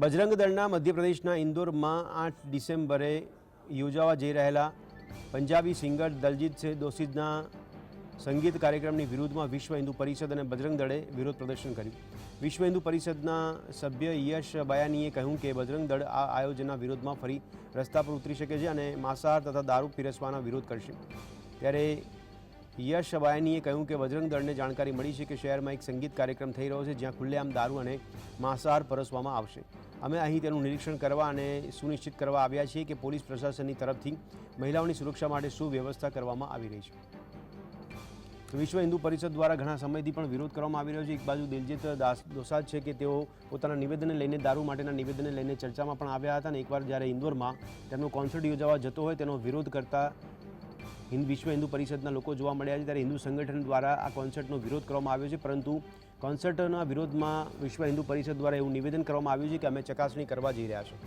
બજરંગ દળના મધ્યપ્રદેશના ઇન્દોરમાં આઠ ડિસેમ્બરે યોજાવા જઈ રહેલા પંજાબી સિંગર દલજીત દોશીદના સંગીત કાર્યક્રમની વિરુદ્ધમાં વિશ્વ હિન્દુ પરિષદ અને બજરંગ દળે વિરોધ પ્રદર્શન કર્યું. વિશ્વ હિન્દુ પરિષદના સભ્ય યશ બયાનીએ કહ્યું કે બજરંગ દળ આ આયોજનના વિરોધમાં ફરી રસ્તા પર ઉતરી શકે છે અને માંસાહાર તથા દારૂ પીરસવાના વિરોધ કરશે. ત્યારે યશ બાયાનીએ કહ્યું કે બજરંગ દળને જાણકારી મળી છે કે શહેરમાં એક સંગીત કાર્યક્રમ થઈ રહ્યો છે જ્યાં ખુલ્લેઆમ દારૂ અને માંસાહાર પરસવામાં આવશે. અમે અહીં તેનું નિરીક્ષણ કરવા અને સુનિશ્ચિત કરવા આવ્યા છીએ કે પોલીસ પ્રશાસનની તરફથી મહિલાઓની સુરક્ષા માટે શું વ્યવસ્થા કરવામાં આવી રહી છે. વિશ્વ હિન્દુ પરિષદ દ્વારા ઘણા સમયથી પણ વિરોધ કરવામાં આવી રહ્યો છે. એક બાજુ દિલજીત દાસ દોસાદ છે કે તેઓ પોતાના નિવેદનને લઈને દારૂ માટેના નિવેદનને લઈને ચર્ચામાં પણ આવ્યા હતા અને એકવાર જ્યારે ઇન્દોરમાં તેમનો કોન્સર્ટ યોજાવા જતો હોય તેનો વિરોધ કરતા હિન્દ વિશ્વ હિન્દુ પરિષદના લોકો જોવા મળ્યા છે ત્યારે હિન્દુ સંગઠન દ્વારા આ કોન્સર્ટનો વિરોધ કરવામાં આવ્યો છે. પરંતુ કોન્સર્ટના વિરોધમાં વિશ્વ હિન્દુ પરિષદ દ્વારા એવું નિવેદન કરવામાં આવ્યું છે કે અમે ચકાસણી કરવા જઈ રહ્યા છીએ.